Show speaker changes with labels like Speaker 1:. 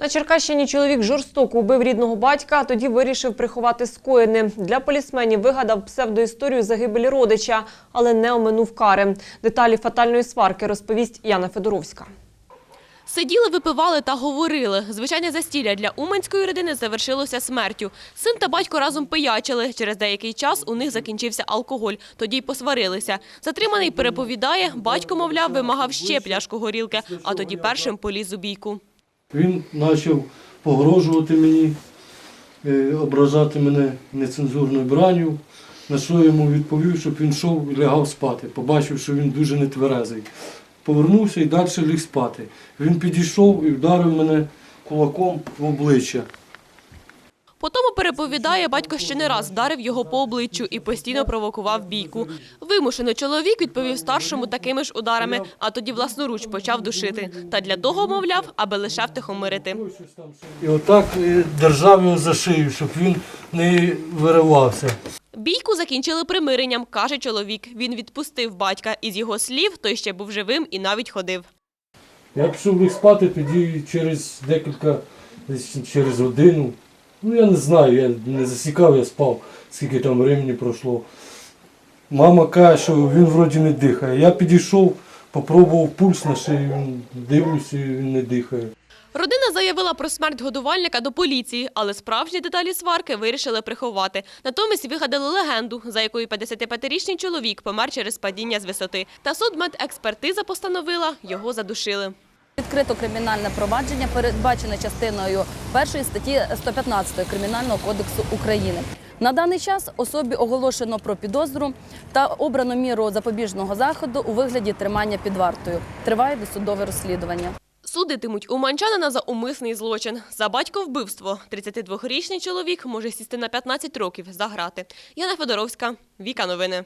Speaker 1: На Черкащині чоловік жорстоко убив рідного батька, а тоді вирішив приховати скоєне. Для полісменів вигадав псевдоісторію загибелі родича, але не оминув кари. Деталі фатальної сварки розповість Яна Федоровська.
Speaker 2: Сиділи, випивали та говорили. Звичайне застілля для уманської родини завершилося смертю. Син та батько разом пиячили. Через деякий час у них закінчився алкоголь. Тоді й посварилися. Затриманий переповідає, батько, мовляв, вимагав ще пляшку горілки, а тоді першим поліз у бійку.
Speaker 3: Він почав погрожувати мені, е, ображати мене нецензурною бранню, на що йому відповів, щоб він йшов і лягав спати. Побачив, що він дуже нетверезий. Повернувся і далі ліг спати. Він підійшов і вдарив мене кулаком в обличчя.
Speaker 2: Потому переповідає, батько ще не раз вдарив його по обличчю і постійно провокував бійку. Вимушено чоловік відповів старшому такими ж ударами, а тоді власноруч почав душити. Та для того, мовляв, аби лише втихомирити.
Speaker 3: І отак е, держав його за шию, щоб він не виривався.
Speaker 2: Бійку закінчили примиренням, каже чоловік. Він відпустив батька. Із його слів, той ще був живим і навіть ходив.
Speaker 3: Я пішов спати, тоді через декілька, через годину. Ну я не знаю, я не засікав, я спав, скільки там времени пройшло. Мама каже, що він вроді не дихає. Я підійшов, попробував пульс на шиї, дивлюся, він не дихає.
Speaker 2: Родина заявила про смерть годувальника до поліції, але справжні деталі сварки вирішили приховати. Натомість вигадали легенду, за якою 55-річний чоловік помер через падіння з висоти. Та судмедекспертиза постановила, його задушили.
Speaker 4: Відкрито кримінальне провадження передбачене частиною першої статті 115 Кримінального кодексу України. На даний час особі оголошено про підозру та обрано міру запобіжного заходу у вигляді тримання під вартою. Триває досудове розслідування.
Speaker 2: Судитимуть уманчанина за умисний злочин. За батьковбивство 32-річний чоловік може сісти на 15 років за грати. Яна Федоровська, Віка Новини.